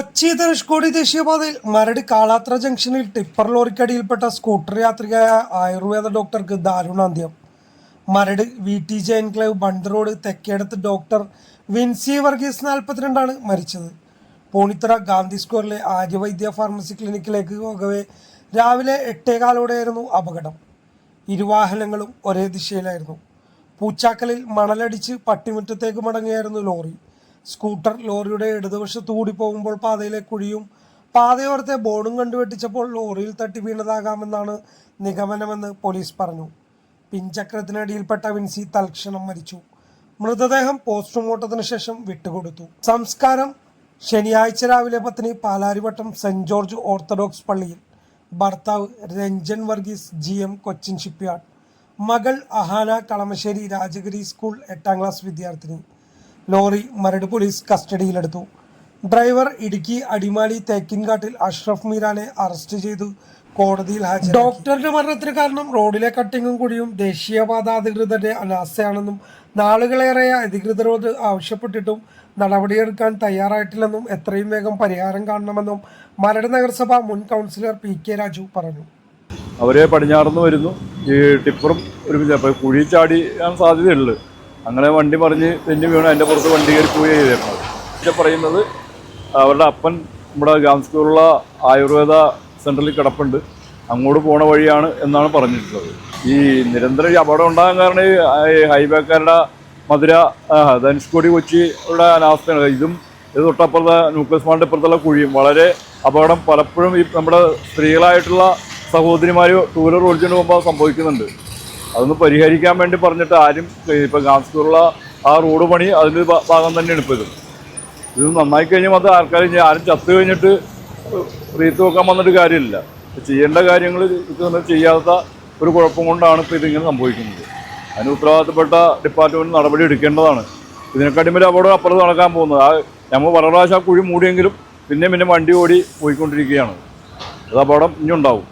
കൊച്ചി ധനുഷ്കോടി ദേശീയപാതയിൽ മരട് കാളാത്ര ജംഗ്ഷനിൽ ടിപ്പർ ലോറിക്കടിയിൽപ്പെട്ട സ്കൂട്ടർ യാത്രികയായ ആയുർവേദ ഡോക്ടർക്ക് ദാരുണാന്ത്യം. Maradu V T J enclave bund road Thekkedath doctor Vincy Varghese നാൽപ്പത്തിരണ്ടാണ് മരിച്ചത്. പൂണിത്തറ ഗാന്ധി സ്ക്വയറിലെ ആര്യവൈദ്യ ഫാർമസി ക്ലിനിക്കിലേക്ക് പോകവേ രാവിലെ എട്ടേകാലോടെയായിരുന്നു അപകടം. ഇരുവാഹനങ്ങളും ഒരേ ദിശയിലായിരുന്നു. പൂച്ചാക്കലിൽ മണലടിച്ച് പട്ടിമുറ്റത്തേക്ക് മടങ്ങിയായിരുന്നു ലോറി. സ്കൂട്ടർ ലോറിയുടെ ഇടതുവശത്തു കൂടി പോകുമ്പോൾ പാതയിലെ കുഴിയും പാതയോരത്തെ ബോർഡും കണ്ടുവെട്ടിച്ചപ്പോൾ ലോറിയിൽ തട്ടി വീണതാകാമെന്നാണ് നിഗമനമെന്ന് പോലീസ് പറഞ്ഞു. പിൻചക്രത്തിനടിയിൽപ്പെട്ട വിൻസി തൽക്ഷണം മരിച്ചു. മൃതദേഹം പോസ്റ്റ്മോർട്ടത്തിന് ശേഷം വിട്ടുകൊടുത്തു. സംസ്കാരം ശനിയാഴ്ച രാവിലെ പത്തിന് പാലാരിവട്ടം സെന്റ് ജോർജ് ഓർത്തഡോക്സ് പള്ളിയിൽ. ഭർത്താവ് Ranjan Varghese G M Cochin shipyard. മകൾ അഹാന കളമശ്ശേരി രാജഗിരി സ്കൂൾ എട്ടാം ക്ലാസ് വിദ്യാർത്ഥിനി. ലോറി മരട് പോലീസ് കസ്റ്റഡിയിലെടുത്തു. ഡ്രൈവർ ഇടുക്കി അടിമാലി തേക്കിൻകാട്ടിൽ അഷ്റഫ് മീരാനെ അറസ്റ്റ് ചെയ്തു. കോടതിയിൽ ഹാജർ ഡോക്ടറുടെ മരണത്തിന് കാരണം റോഡിലെ കട്ടിങ്ങും കൂടിയും ദേശീയപാത അധികൃതരുടെ അനാസ്ഥയാണെന്നും നാളുകളേറെ അധികൃതരോട് ആവശ്യപ്പെട്ടിട്ടും നടപടിയെടുക്കാൻ തയ്യാറായിട്ടില്ലെന്നും എത്രയും വേഗം പരിഹാരം കാണണമെന്നും മരട് നഗരസഭ മുൻ കൗൺസിലർ പി കെ രാജു പറഞ്ഞു. അവരെ പടിഞ്ഞാറുനിന്ന് വരുന്നു. ഈ ടിപ്പറും ഒരുമിച്ച്. അപ്പോൾ കുഴി ചാടിയാൻ സാധ്യതയുള്ളു അങ്ങനെ വണ്ടി മറിഞ്ഞ് തെന്നി വീണ് അതിന്റെ പുറത്ത് വണ്ടി കയറി പോയി ചെയ്തിരുന്നത്. ഇത് പറയുന്നത് അവരുടെ അപ്പൻ നമ്മുടെ ഗാംസ്കൂറുള്ള ആയുർവേദ സെന്ററിൽ കിടപ്പുണ്ട്. അങ്ങോട്ട് പോണ വഴിയാണ് എന്നാണ് പറഞ്ഞിട്ടുള്ളത്. ഈ നിരന്തരം അപകടം ഉണ്ടാകാൻ കാരണം ഈ ഹൈവേക്കാരുടെ മധുര ധനുഷ്കോടി കൊച്ചി ഉള്ള അനാവസ്ഥയാണ്. ഇതും ഇത് തൊട്ടപ്പുറത്തെ ന്യൂക്ലിയസ് മാളിന്റെ ഇപ്പുറത്തുള്ള കുഴിയും. വളരെ അപകടം പലപ്പോഴും ഈ നമ്മുടെ സ്ത്രീകളായിട്ടുള്ള സഹോദരിമാർ ടൂ വീലർ ഓടിച്ചുകൊണ്ട് പോകുമ്പോൾ സംഭവിക്കുന്നുണ്ട്. അതൊന്ന് പരിഹരിക്കാൻ വേണ്ടി പറഞ്ഞിട്ട് ആരും ഇപ്പം ഗാംസ്കൂറുള്ള ആ റോഡ് പണി അതിന്റെ ഭാഗം തന്നെയാണ് ഇപ്പോൾ ഇത് ഇത് നന്നായി കഴിഞ്ഞാൽ മാത്രം ആൾക്കാർ ആരും ചത്ത് കഴിഞ്ഞിട്ട് റീത്ത് വെക്കാൻ വന്നിട്ട് കാര്യമില്ല. ചെയ്യേണ്ട കാര്യങ്ങൾ ഇതൊന്നും ചെയ്യാത്ത ഒരു കുഴപ്പം കൊണ്ടാണ് ഇപ്പോൾ ഇതിങ്ങനെ സംഭവിക്കുന്നത്. അതിന് ഉത്തരവാദിത്തപ്പെട്ട ഡിപ്പാർട്ട്മെന്റ് നടപടി എടുക്കേണ്ടതാണ്. ഇതിനെക്കാട്ടി മേലെ അപകടം അപ്പുറത്ത് നടക്കാൻ പോകുന്നത്. ആ നമ്മൾ പല പ്രാവശ്യം കുഴി മൂടിയെങ്കിലും പിന്നെ പിന്നെ വണ്ടി ഓടി പോയിക്കൊണ്ടിരിക്കുകയാണ്. അത് അപകടം ഇനി ഉണ്ടാവും